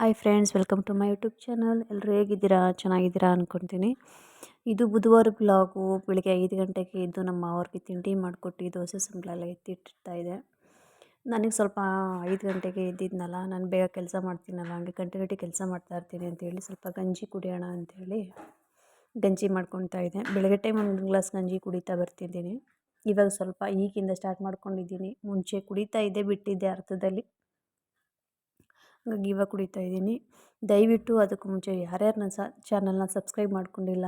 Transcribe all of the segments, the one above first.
Hi friends welcome to my YouTube channel ಎಲ್ಲರೂ ಹೇಗಿದ್ದೀರಾ? ಚೆನ್ನಾಗಿದ್ದೀರಾ ಅಂದ್ಕೊತೀನಿ ಇದು ಬುಧವಾರ ಬ್ಲಾಗು ಬೆಳಿಗ್ಗೆ ಐದು ಗಂಟೆಗೆ ಇದ್ದು ನಮ್ಮ ಅವ್ರಿಗೆ ತಿಂಡಿ ಮಾಡಿಕೊಟ್ಟು ದೋಸೆ ಸಂಬಳೆಲ್ಲ ಎತ್ತಿಟ್ಟಿರ್ತಾ ಇದೆ. ನನಗೆ ಸ್ವಲ್ಪ ಐದು ಗಂಟೆಗೆ ಇದ್ದಿದ್ನಲ್ಲ ನಾನು ಬೇಗ ಕೆಲಸ ಮಾಡ್ತೀನಲ್ಲ, ಹಂಗೆ ಗಂಟೆ ಕೆಲಸ ಮಾಡ್ತಾ ಇರ್ತೀನಿ ಅಂತೇಳಿ ಸ್ವಲ್ಪ ಗಂಜಿ ಕುಡಿಯೋಣ ಅಂಥೇಳಿ ಗಂಜಿ ಮಾಡ್ಕೊತಾ ಇದೆ ಬೆಳಗ್ಗೆ ಟೈಮ್ ಒಂದು ಗ್ಲಾಸ್ ಗಂಜಿ ಕುಡಿತಾ ಬರ್ತಿದ್ದೀನಿ. ಇವಾಗ ಸ್ವಲ್ಪ ಈಗಿಂದ ಸ್ಟಾರ್ಟ್ ಮಾಡ್ಕೊಂಡಿದ್ದೀನಿ. ಮುಂಚೆ ಕುಡಿತಾ ಇದ್ದೆ, ಬಿಟ್ಟಿದ್ದೆ ಅರ್ಥದಲ್ಲಿ ಹಾಗಾಗಿ ಇವಾಗ ಕುಡಿತಾ ಇದ್ದೀನಿ. ದಯವಿಟ್ಟು ಅದಕ್ಕೂ ಮುಂಚೆ ಯಾರ್ಯಾರು ನನ್ನ ಸ, ಚಾನಲ್ನ ಸಬ್ಸ್ಕ್ರೈಬ್ ಮಾಡ್ಕೊಂಡಿಲ್ಲ,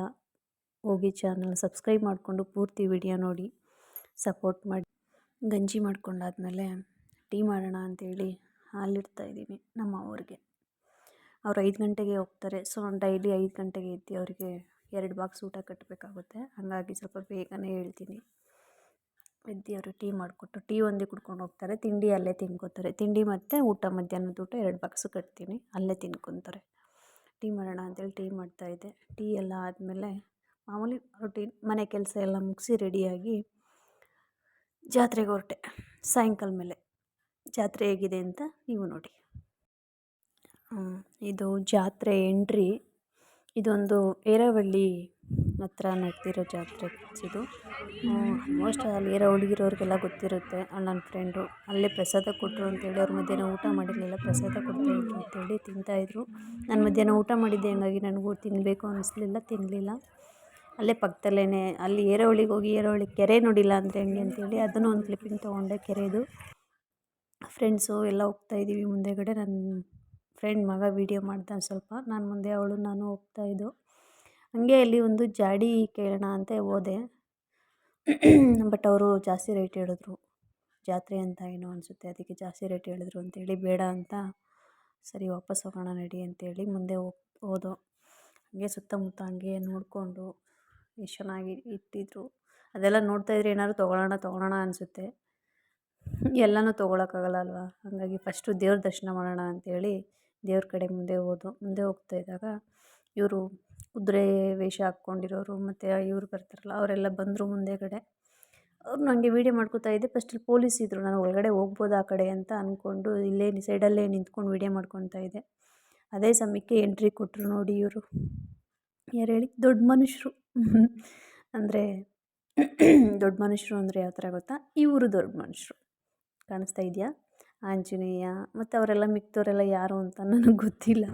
ಹೋಗಿ ಚಾನಲ್ ಸಬ್ಸ್ಕ್ರೈಬ್ ಮಾಡಿಕೊಂಡು ಪೂರ್ತಿ ವಿಡಿಯೋ ನೋಡಿ, ಸಪೋರ್ಟ್ ಮಾಡಿ. ಗಂಜಿ ಮಾಡ್ಕೊಂಡಾದ್ಮೇಲೆ ಟೀ ಮಾಡೋಣ ಅಂಥೇಳಿ ಹಾಲಿಡ್ತಾ ಇದ್ದೀನಿ ನಮ್ಮ ಅವ್ರಿಗೆ ಅವ್ರು ಐದು ಗಂಟೆಗೆ ಹೋಗ್ತಾರೆ. ಸೊ ಡೈಲಿ ಐದು ಗಂಟೆಗೆ ಎದ್ದು ಅವರಿಗೆ ಎರಡು ಬಾಕ್ಸ್ ಊಟ ಕಟ್ಟಬೇಕಾಗುತ್ತೆ ಹಾಗಾಗಿ ಸ್ವಲ್ಪ ಬೇಗನೆ ಹೇಳ್ತೀನಿ. ಎದ್ದು ಅವರು ಟೀ ಮಾಡಿಕೊಟ್ಟು, ಟೀ ಒಂದೇ ಕುಡ್ಕೊಂಡು ಹೋಗ್ತಾರೆ, ತಿಂಡಿ ಅಲ್ಲೇ ತಿನ್ಕೋತಾರೆ. ತಿಂಡಿ ಮತ್ತು ಊಟ ಮಧ್ಯಾಹ್ನದ ಊಟ ಎರಡು ಬಾಕ್ಸು ಕಟ್ತೀನಿ, ಅಲ್ಲೇ ತಿನ್ಕೊತಾರೆ. ಟೀ ಮಾಡೋಣ ಅಂತೇಳಿ ಟೀ ಮಾಡ್ತಾಯಿದ್ದೆ ಟೀ ಎಲ್ಲ ಆದಮೇಲೆ ಮಾಮೂಲಿ ರೊಟೀನ್ ಮನೆ ಕೆಲಸ ಎಲ್ಲ ಮುಗಿಸಿ ರೆಡಿಯಾಗಿ ಜಾತ್ರೆಗೆ ಹೊರಟೆ. ಸಾಯಂಕಾಲ ಮೇಲೆ. ಜಾತ್ರೆ ಹೇಗಿದೆ ಅಂತ ನೀವು ನೋಡಿ. ಇದು ಜಾತ್ರೆ ಎಂಟ್ರಿ ಇದೊಂದು ಏರವಳ್ಳಿ ಹತ್ರ ನಡೆದಿರೋ ಜಾತ್ರೆ ಇದು. ಆಲ್ಮೋಸ್ಟ್ ಅಲ್ಲಿ ಇರೋ ಹುಡುಗಿರೋರಿಗೆಲ್ಲ ಗೊತ್ತಿರುತ್ತೆ. ಅಣ್ಣನ ಫ್ರೆಂಡು ಅಲ್ಲೇ ಪ್ರಸಾದ ಕೊಟ್ಟರು ಅಂತೇಳಿ ಅವ್ರು ಮಧ್ಯಾಹ್ನ ಊಟ ಮಾಡಿರಲಿಲ್ಲ. ಪ್ರಸಾದ ಕೊಡ್ತಾಯಿದ್ರು ಅಂತೇಳಿ ತಿಂತಾಯಿದ್ರು ನಾನು ಮಧ್ಯಾಹ್ನ ಊಟ ಮಾಡಿದ್ದೆ, ಹಂಗಾಗಿ ನನಗೂ ತಿನ್ನಬೇಕು ಅನ್ನಿಸ್ಲಿಲ್ಲ ತಿನ್ನಲಿಲ್ಲ ಅಲ್ಲೇ ಪಕ್ಕದಲ್ಲೇ ಅಲ್ಲಿ ಏರೋಳಿಗೆ ಹೋಗಿ ಏರೋಳಿ ಕೆರೆ ನೋಡಿಲ್ಲ ಅಂದರೆ ಹೆಂಗೆ ಅಂತೇಳಿ ಅದನ್ನು ಒಂದು ಕ್ಲಿಪ್ಪಿಂಗ್ ತೊಗೊಂಡೆ, ಕೆರೆದು. ಫ್ರೆಂಡ್ಸು ಎಲ್ಲ ಹೋಗ್ತಾಯಿದ್ದೀವಿ ಮುಂದೆಗಡೆ. ನನ್ನ ಫ್ರೆಂಡ್ ಮಗ ವೀಡಿಯೋ ಮಾಡ್ದ ಸ್ವಲ್ಪ. ನಾನು ಮುಂದೆ ಅವಳು, ನಾನು ಹೋಗ್ತಾಯಿದ್ದು ಹಾಗೆ ಅಲ್ಲಿ ಒಂದು ಜಾಡಿ ಕೇಳೋಣ ಅಂತ ಹೋದೆ. ಬಟ್ ಅವರು ಜಾಸ್ತಿ ರೇಟ್ ಹೇಳಿದ್ರು. ಜಾತ್ರೆ ಅಂತ ಏನೋ ಅನಿಸುತ್ತೆ, ಅದಕ್ಕೆ ಜಾಸ್ತಿ ರೇಟ್ ಹೇಳಿದ್ರು ಅಂತೇಳಿ ಬೇಡ ಅಂತ ಸರಿ ವಾಪಸ್ ಹೋಗೋಣ ನಡಿ ಅಂತೇಳಿ ಮುಂದೆ ಹೋಗಿ, ಹೋದೋ. ಹಾಗೆ ಸುತ್ತಮುತ್ತ ಹಂಗೆ ನೋಡಿಕೊಂಡು ಎಷ್ಟು ಚೆನ್ನಾಗಿ ಇಟ್ಟಿದ್ರು. ಅದೆಲ್ಲ ನೋಡ್ತಾಯಿದ್ರೆ ಏನಾದ್ರು ತೊಗೊಳ್ಳೋಣ ತೊಗೊಳ್ಳೋಣ ಅನಿಸುತ್ತೆ. ಎಲ್ಲನೂ ತೊಗೊಳಕ್ಕಾಗಲ್ಲ ಅಲ್ವಾ? ಹಾಗಾಗಿ ಫಸ್ಟು ದೇವ್ರ ದರ್ಶನ ಮಾಡೋಣ ಅಂತೇಳಿ ದೇವ್ರ ಕಡೆ ಮುಂದೆ ಹೋದೋ, ಮುಂದೆ ಹೋಗ್ತಾ ಇದ್ದಾಗ ಇವರು ಕುದುರೆ ವೇಷ ಹಾಕ್ಕೊಂಡಿರೋರು ಮತ್ತು ಇವ್ರು ಬರ್ತಾರಲ್ಲ, ಅವರೆಲ್ಲ ಬಂದರು ಮುಂದೆಗಡೆ ಅವ್ರು ನನಗೆ ವೀಡಿಯೋ ಮಾಡ್ಕೋತಾ ಇದ್ದೆ. ಫಸ್ಟಲ್ಲಿ ಪೊಲೀಸ್ ಇದ್ದರು ನಾನು ಒಳಗಡೆ ಹೋಗ್ಬೋದು ಆ ಕಡೆ ಅಂತ ಅಂದ್ಕೊಂಡು ಇಲ್ಲೇ ಸೈಡಲ್ಲೇ ನಿಂತ್ಕೊಂಡು ವೀಡಿಯೋ ಮಾಡ್ಕೊತಾ ಇದ್ದೆ. ಅದೇ ಸಮಯಕ್ಕೆ ಎಂಟ್ರಿ ಕೊಟ್ಟರು ನೋಡಿ ಇವರು. ಯಾರು ಹೇಳಿ? ದೊಡ್ಡ ಮನುಷ್ಯರು ಅಂದರೆ ದೊಡ್ಡ ಮನುಷ್ಯರು ಅಂದರೆ ಯಾವ ಥರ ಗೊತ್ತಾ? ಇವರು ದೊಡ್ಡ ಮನುಷ್ಯರು ಕಾಣಿಸ್ತಾ ಇದೆಯಾ? ಆಂಜನೇಯ, ಮತ್ತು ಅವರೆಲ್ಲ ಮಿಕ್ತವರೆಲ್ಲ ಯಾರು ಅಂತ ನನಗೆ ಗೊತ್ತಿಲ್ಲ.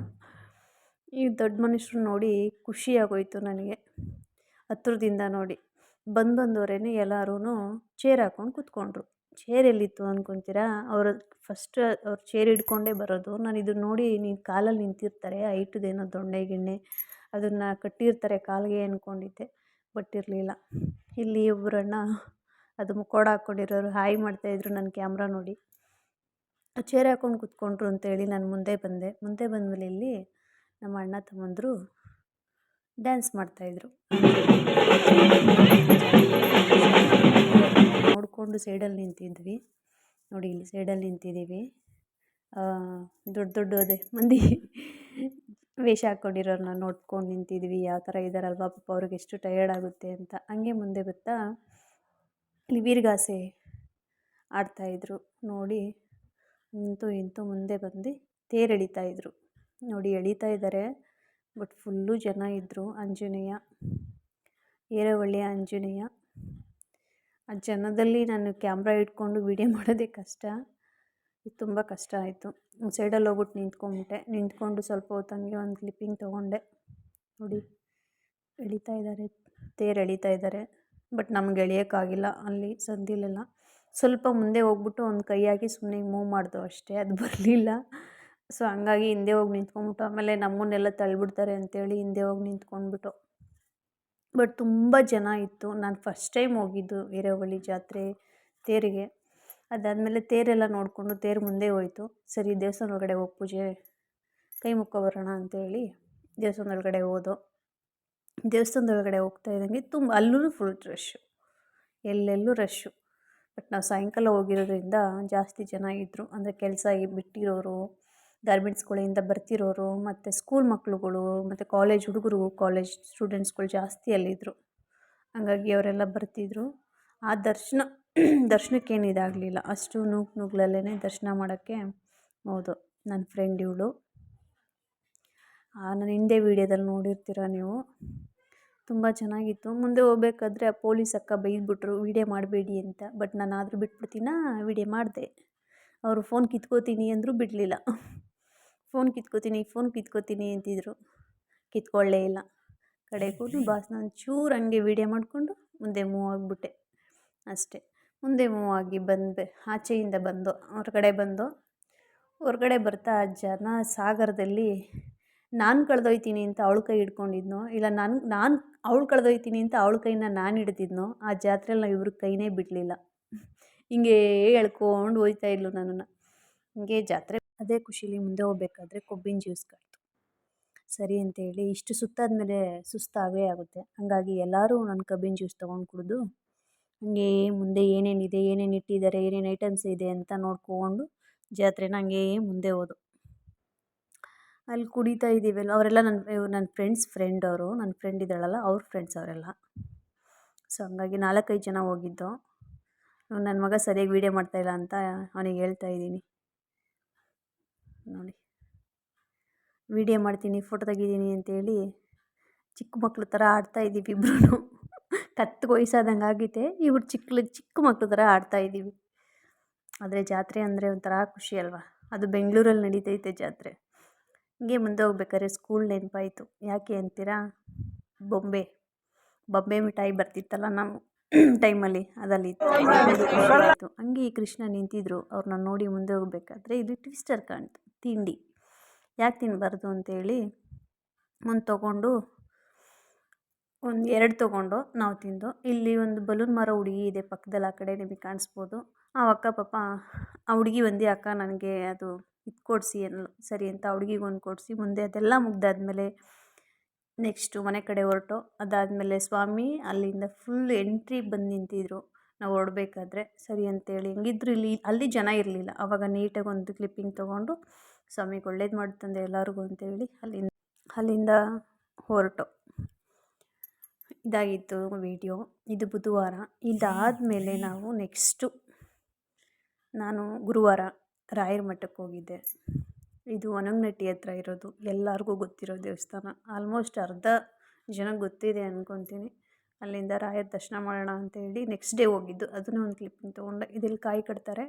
ಈ ದೊಡ್ಡ ಮನುಷ್ಯರು ನೋಡಿ ಖುಷಿ ಆಗೋಯಿತು ನನಗೆ. ಹತ್ರದಿಂದ ನೋಡಿ. ಬಂದು ಬಂದವರೇ ಎಲ್ಲರೂ ಚೇರ್ ಹಾಕ್ಕೊಂಡು ಕೂತ್ಕೊಂಡ್ರು. ಚೇರ್ ಎಲ್ಲಿತ್ತು ಅಂದ್ಕೊತೀರಾ ಅವರು ಫಸ್ಟ್ ಅವ್ರು ಚೇರ್ ಹಿಡ್ಕೊಂಡೇ ಬರೋದು. ನಾನು ಇದನ್ನು ನೋಡಿ ನೀನು ಕಾಲಲ್ಲಿ ನಿಂತಿರ್ತಾರೆ, ಹೈಟದೇನೋ ದೊಣ್ಣೆ, ಗಿಣ್ಣೆ ಅದನ್ನು ಕಟ್ಟಿರ್ತಾರೆ ಕಾಲಿಗೆ ಅಂದ್ಕೊಂಡಿದ್ದೆ ಬಟ್ ಇರಲಿಲ್ಲ. ಇಲ್ಲಿ ಒಬ್ಬರಣ್ಣ ಅದು ಮುಖೋಡ ಹಾಕ್ಕೊಂಡಿರೋರು ಹಾಯ್ ಮಾಡ್ತಾಯಿದ್ರು ನನ್ನ ಕ್ಯಾಮ್ರಾ ನೋಡಿ. ಚೇರ್ ಹಾಕ್ಕೊಂಡು ಕೂತ್ಕೊಂಡ್ರು ಅಂತೇಳಿ ನಾನು ಮುಂದೆ ಬಂದೆ. ಮುಂದೆ ಬಂದಮೇಲೆ ಇಲ್ಲಿ ನಮ್ಮ ಅಣ್ಣ ತಮ್ಮಂದರು ಡ್ಯಾನ್ಸ್ ಮಾಡ್ತಾಯಿದ್ರು ನೋಡಿಕೊಂಡು ಸೈಡಲ್ಲಿ ನಿಂತಿದ್ವಿ. ನೋಡಿ ಇಲ್ಲಿ ಸೈಡಲ್ಲಿ ನಿಂತಿದ್ದೀವಿ. ದೊಡ್ಡ ದೊಡ್ಡ ಅದೇ ಮಂದಿ ವೇಷ ಹಾಕ್ಕೊಂಡಿರೋರನ್ನ ನೋಡ್ಕೊಂಡು ನಿಂತಿದ್ವಿ ಯಾವ ಥರ ಇದ್ದಾರಲ್ವ ಪಾಪ ಅವ್ರಿಗೆ ಎಷ್ಟು ಟಯರ್ಡ್ ಆಗುತ್ತೆ ಅಂತ. ಹಂಗೆ ಮುಂದೆ ಬರ್ತಾ ಇಲ್ಲಿ ವೀರ್ಗಾಸೆ ಆಡ್ತಾಯಿದ್ರು ನೋಡಿ ಇಂತೂ ಇಂತೂ ಮುಂದೆ ಬಂದು ತೇರು ಎಳೀತಾಯಿದ್ರು ನೋಡಿ ಎಳೀತಾ ಇದ್ದಾರೆ. ಬಟ್ ಫುಲ್ಲು ಜನ ಇದ್ದರು ಆಂಜನೇಯ ಏರವಳ್ಳಿಯ ಆಂಜನೇಯ. ಆ ಜನದಲ್ಲಿ ನಾನು ಕ್ಯಾಮ್ರಾ ಇಟ್ಕೊಂಡು ವೀಡಿಯೋ ಮಾಡೋದೇ ಕಷ್ಟ. ತುಂಬ ಕಷ್ಟ ಆಯಿತು. ಸೈಡಲ್ಲಿ ಹೋಗ್ಬಿಟ್ಟು ನಿಂತ್ಕೊಂಡ್ಬಿಟ್ಟೆ ನಿಂತ್ಕೊಂಡು ಸ್ವಲ್ಪ ಹೊತ್ತಂಗೆ ಒಂದು ಕ್ಲಿಪ್ಪಿಂಗ್ ತೊಗೊಂಡೆ. ನೋಡಿ, ಎಳಿತಾ ಇದ್ದಾರೆ. ತೇರು ಎಳಿತಾ ಇದ್ದಾರೆ. ಬಟ್ ನಮ್ಗೆ ಎಳಿಯೋಕ್ಕಾಗಿಲ್ಲ ಅಲ್ಲಿ ಸಂದಿಲೆಲ್ಲ. ಸ್ವಲ್ಪ ಮುಂದೆ ಹೋಗ್ಬಿಟ್ಟು ಒಂದು ಕೈಯಾಗಿ ಸುಮ್ಮನೆ ಮೂವ್ ಮಾಡಿದೋ ಅಷ್ಟೇ. ಅದು ಬರಲಿಲ್ಲ. ಸೊ, ಹಂಗಾಗಿ ಹಿಂದೆ ಹೋಗಿ ನಿಂತ್ಕೊಂಡ್ಬಿಟ್ಟು ಆಮೇಲೆ ನಮ್ಮನ್ನೆಲ್ಲ ತಳ್ಳಿಬಿಡ್ತಾರೆ ಅಂತೇಳಿ ಹಿಂದೆ ಹೋಗಿ ನಿಂತ್ಕೊಂಡ್ಬಿಟ್ಟು. ಬಟ್ ತುಂಬ ಜನ ಇತ್ತು. ನಾನು ಫಸ್ಟ್ ಟೈಮ್ ಹೋಗಿದ್ದು ವೀರವಳ್ಳಿ ಜಾತ್ರೆ ತೇರಿಗೆ. ಅದಾದಮೇಲೆ ತೇರೆಲ್ಲ ನೋಡಿಕೊಂಡು ತೇರು ಮುಂದೆ ಹೋಯಿತು. ಸರಿ ದೇವಸ್ಥಾನ ಒಳಗಡೆ ಹೋಗಿ ಪೂಜೆ, ಕೈ ಮುಕ್ಕೊ ಬರೋಣ ಅಂತೇಳಿ ದೇವಸ್ಥಾನದೊಳಗಡೆ ಹೋದೋ. ದೇವಸ್ಥಾನದ ಒಳಗಡೆ ಹೋಗ್ತಾ ಇದ್ದಂಗೆ ತುಂಬ ಅಲ್ಲೂ ಫುಲ್ ರಶ್ಶು ಎಲ್ಲೆಲ್ಲೂ ರಶ್ಶು ಬಟ್ ನಾವು ಸಾಯಂಕಾಲ ಹೋಗಿರೋದ್ರಿಂದ ಜಾಸ್ತಿ ಜನ ಇದ್ದರು ಅಂದರೆ ಕೆಲಸ ಬಿಟ್ಟಿರೋರು ಗಾರ್ಮೆಂಟ್ಸ್ಗಳಿಂದ ಬರ್ತಿರೋರು, ಮತ್ತು ಸ್ಕೂಲ್ ಮಕ್ಳುಗಳು, ಮತ್ತು ಕಾಲೇಜ್ ಹುಡುಗರು ಕಾಲೇಜ್ ಸ್ಟೂಡೆಂಟ್ಸ್ಗಳು ಜಾಸ್ತಿ ಅಲ್ಲಿದ್ದರು ಹಾಗಾಗಿ ಅವರೆಲ್ಲ ಬರ್ತಿದ್ದರು ಆ ದರ್ಶನ ದರ್ಶನಕ್ಕೇನು ಇದಾಗಲಿಲ್ಲ. ಅಷ್ಟು ನೂಕು ನೂಗ್ಲಲ್ಲೇ ದರ್ಶನ ಮಾಡೋಕ್ಕೆ ಹೌದು ನನ್ನ ಫ್ರೆಂಡ್ ಇವಳು. ನಾನು ಹಿಂದೆ ವೀಡಿಯೋದಲ್ಲಿ ನೋಡಿರ್ತೀರ ನೀವು? ತುಂಬ ಚೆನ್ನಾಗಿತ್ತು. ಮುಂದೆ ಹೋಗ್ಬೇಕಾದ್ರೆ ಆ ಪೊಲೀಸ್ ಅಕ್ಕ ಬೈದ್ಬಿಟ್ರು ವೀಡಿಯೋ ಮಾಡಬೇಡಿ ಅಂತ. ಬಟ್ ನಾನು ಆದರೂ ಬಿಟ್ಬಿಡ್ತೀನಾ? ವೀಡಿಯೋ ಮಾಡಿದೆ. ಅವರು ಫೋನ್ ಕಿತ್ಕೋತೀನಿ ಅಂದರೂ ಬಿಡಲಿಲ್ಲ. ಫೋನ್ ಕಿತ್ಕೋತೀನಿ ಫೋನ್ ಕಿತ್ಕೋತೀನಿ ಅಂತಿದ್ರು. ಕಿತ್ಕೊಳ್ಳೇ ಇಲ್ಲ. ಕಡೆಗೂ ಬಾಸ್ನ ಒಂಚೂರು ಹಂಗೆ ವೀಡಿಯೋ ಮಾಡಿಕೊಂಡು ಮುಂದೆ ಮೂವ್ ಆಗಿಬಿಟ್ಟೆ. ಅಷ್ಟೇ. ಮುಂದೆ ಮೂವ್ ಆಗಿ ಬಂದೆ ಆಚೆಯಿಂದ ಬಂದು ಹೊರಗಡೆ ಬಂದು ಹೊರಗಡೆ ಬರ್ತಾ ಜನ ಸಾಗರದಲ್ಲಿ ನಾನು ಕಳೆದೊಯ್ತೀನಿ ಅಂತ ಅವಳು ಕೈ ಹಿಡ್ಕೊಂಡಿದ್ನೋ ಇಲ್ಲ ನಾನು ನಾನು ಅವಳು ಕಳೆದೊಯ್ತೀನಿ ಅಂತ ಅವಳ ಕೈನ ನಾನು ಹಿಡ್ದಿದ್ನೋ ಆ ಜಾತ್ರೆಯಲ್ಲಿ ನಾವು ಇವ್ರ ಕೈನೇ ಬಿಡಲಿಲ್ಲ. ಹಿಂಗೆ ಎಳ್ಕೊಂಡು ಹೋಯ್ತಾ ಇದ್ಲು ನನ್ನನ್ನು. ಹಿಂಗೆ ಜಾತ್ರೆ ಅದೇ ಖುಷಿಲಿ ಮುಂದೆ ಹೋಗ್ಬೇಕಾದ್ರೆ ಕೊಬ್ಬಿನ ಜ್ಯೂಸ್ ಕಾಯ್ತು ಸರಿ ಅಂತೇಳಿ ಇಷ್ಟು ಸುತ್ತಾದ್ಮೇಲೆ ಸುಸ್ತಾಗೇ ಆಗುತ್ತೆ. ಹಾಗಾಗಿ ಎಲ್ಲರೂ ನನ್ನ ಕಬ್ಬಿನ ಜ್ಯೂಸ್ ತೊಗೊಂಡು ಕುಡಿದು, ಹಂಗೆ ಮುಂದೆ ಏನೇನಿದೆ ಏನೇನು ಇಟ್ಟಿದ್ದಾರೆ, ಏನೇನು ಐಟಮ್ಸ್ ಇದೆ ಅಂತ ನೋಡ್ಕೊಂಡು ಜಾತ್ರೆನ ಹಂಗೇ ಮುಂದೆ ಹೋದು. ಅಲ್ಲಿ ಕುಡಿತಾ ಇದ್ದೀವಲ್ಲ ಅವರೆಲ್ಲ ನನ್ನ ನನ್ನ ಫ್ರೆಂಡ್ಸ್ ಫ್ರೆಂಡ್ ಅವರು ನನ್ನ ಫ್ರೆಂಡ್ ಇದ್ದಾಳಲ್ಲ, ಅವ್ರ ಫ್ರೆಂಡ್ಸ್ ಅವರೆಲ್ಲ. ಸೊ ಹಂಗಾಗಿ ನಾಲ್ಕೈದು ಜನ ಹೋಗಿದ್ದು. ನನ್ನ ಮಗ ಸರಿಯಾಗಿ ವೀಡಿಯೋ ಮಾಡ್ತಾಯಿಲ್ಲ ಅಂತ ಅವನಿಗೆ ಹೇಳ್ತಾ ಇದ್ದೀನಿ. ನೋಡಿ. ವೀಡಿಯೋ ಮಾಡ್ತೀನಿ ಫೋಟೋ ತೆಗಿದ್ದೀನಿ ಅಂತೇಳಿ ಚಿಕ್ಕ ಮಕ್ಳ ಥರ ಆಡ್ತಾ ಇದ್ದೀವಿ ಇಬ್ಬರೂ ಕತ್ತಿಗೆ ವಯಸ್ಸಾದಂಗೆ ಆಗಿದೆ ಇವ್ರು ಚಿಕ್ಕ ಚಿಕ್ಕ ಮಕ್ಳ ಥರ ಆಡ್ತಾ ಇದ್ದೀವಿ. ಆದರೆ ಜಾತ್ರೆ ಅಂದರೆ ಒಂಥರ ಖುಷಿ ಅಲ್ವಾ? ಅದು ಬೆಂಗಳೂರಲ್ಲಿ ನಡೀತೈತೆ ಜಾತ್ರೆ. ಹಿಂಗೆ ಮುಂದೆ ಹೋಗ್ಬೇಕಾದ್ರೆ ಸ್ಕೂಲ್ ನೆನಪಾಯಿತು. ಯಾಕೆ ಅಂತೀರಾ? ಬೊಂಬೆ. ಬೊಂಬೆ ಮಿಠಾಯಿ ಬರ್ತಿತ್ತಲ್ಲ ನಮ್ಮ ಟೈಮಲ್ಲಿ ಅದಲ್ಲಿ. ಹಂಗೆ. ಈ ಕೃಷ್ಣ ನಿಂತಿದ್ರು. ಅವ್ರನ್ನ ನೋಡಿ ಮುಂದೆ ಹೋಗ್ಬೇಕಾದ್ರೆ ಇಲ್ಲಿ ಟ್ವಿಸ್ಟರ್ ಕಾಣ್ತು. ತಿಂಡಿ. ಯಾಕೆ ತಿನ್ನಬಾರ್ದು ಅಂತೇಳಿ ಒಂದು ತೊಗೊಂಡು, ಒಂದು ಎರಡು ತೊಗೊಂಡು ನಾವು ತಿಂದು. ಇಲ್ಲಿ ಒಂದು ಬಲೂನ್ ಮರ ಹುಡುಗಿ ಇದೆ ಪಕ್ಕದಲ್ಲಿ ಆ ಕಡೆ ನಿಮಗೆ ಕಾಣಿಸ್ಬೋದು. ಆ ಅಕ್ಕ ಪಾಪ ಆ ಹುಡುಗಿ ಒಂದೇ ಅಕ್ಕ ನನಗೆ ಅದು ಇದು ಕೊಡಿಸಿ ಅನ್ನಲು ಸರಿ ಅಂತ ಆ ಹುಡ್ಗಿಗೆ ಒಂದು ಕೊಡಿಸಿ ಮುಂದೆ ಅದೆಲ್ಲ ಮುಗ್ದಾದಮೇಲೆ ನೆಕ್ಸ್ಟು ಮನೆ ಕಡೆ ಹೊರಟು. ಅದಾದಮೇಲೆ ಸ್ವಾಮಿ ಅಲ್ಲಿಂದ ಫುಲ್ ಎಂಟ್ರಿ ಬಂದು ನಿಂತಿದ್ರು. ನಾವು ಹೊರಡ್ಬೇಕಾದ್ರೆ ಸರಿ ಅಂತೇಳಿ ಹೆಂಗಿದ್ರು ಇಲ್ಲಿ ಅಲ್ಲಿ ಜನ ಇರಲಿಲ್ಲ. ಆವಾಗ ನೀಟಾಗಿ ಒಂದು ಕ್ಲಿಪ್ಪಿಂಗ್ ತೊಗೊಂಡು, ಸ್ವಾಮಿಗೆ ಒಳ್ಳೇದು ಮಾಡ್ತಂದೆ ಎಲ್ಲರಿಗೂ ಅಂತೇಳಿ ಅಲ್ಲಿಂದ ಅಲ್ಲಿಂದ ಹೊರಟು. ಇದಾಗಿತ್ತು ವೀಡಿಯೋ ಇದು ಬುಧವಾರ. ಇದಾದಮೇಲೆ ನಾವು ನೆಕ್ಸ್ಟು ನಾನು ಗುರುವಾರ ರಾಯರ ಮಠಕ್ಕೆ ಹೋಗಿದ್ದೆ. ಇದು ಒನಂಗನಟ್ಟಿ ಹತ್ರ ಇರೋದು. ಎಲ್ಲರಿಗೂ ಗೊತ್ತಿರೋ ದೇವಸ್ಥಾನ. ಆಲ್ಮೋಸ್ಟ್ ಅರ್ಧ ಜನಕ್ಕೆ ಗೊತ್ತಿದೆ ಅಂದ್ಕೊತೀನಿ ಅಲ್ಲಿಂದ ರಾಯರ ದರ್ಶನ ಮಾಡೋಣ ಅಂತೇಳಿ ನೆಕ್ಸ್ಟ್ ಡೇ ಹೋಗಿದ್ದು. ಅದನ್ನು ಒಂದು ಕ್ಲಿಪ್ಪಿಂಗ್ ತೊಗೊಂಡೆ ಇದಿಲ್ಲಿ ಕಾಯಿ ಕಟ್ತಾರೆ.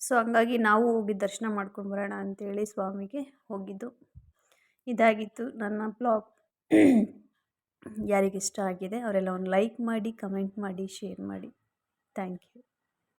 ಸೊ ಹಂಗಾಗಿ ನಾವು ಹೋಗಿ ದರ್ಶನ ಮಾಡ್ಕೊಂಡು ಬರೋಣ ಅಂತೇಳಿ ಸ್ವಾಮಿಗೆ ಹೋಗಿದ್ದು. ಇದಾಗಿತ್ತು ನನ್ನ ಬ್ಲಾಗ್ ಯಾರಿಗಿಷ್ಟ ಆಗಿದೆ ಅವರೆಲ್ಲ ಒಂದು ಲೈಕ್ ಮಾಡಿ ಕಮೆಂಟ್ ಮಾಡಿ ಶೇರ್ ಮಾಡಿ. Thank you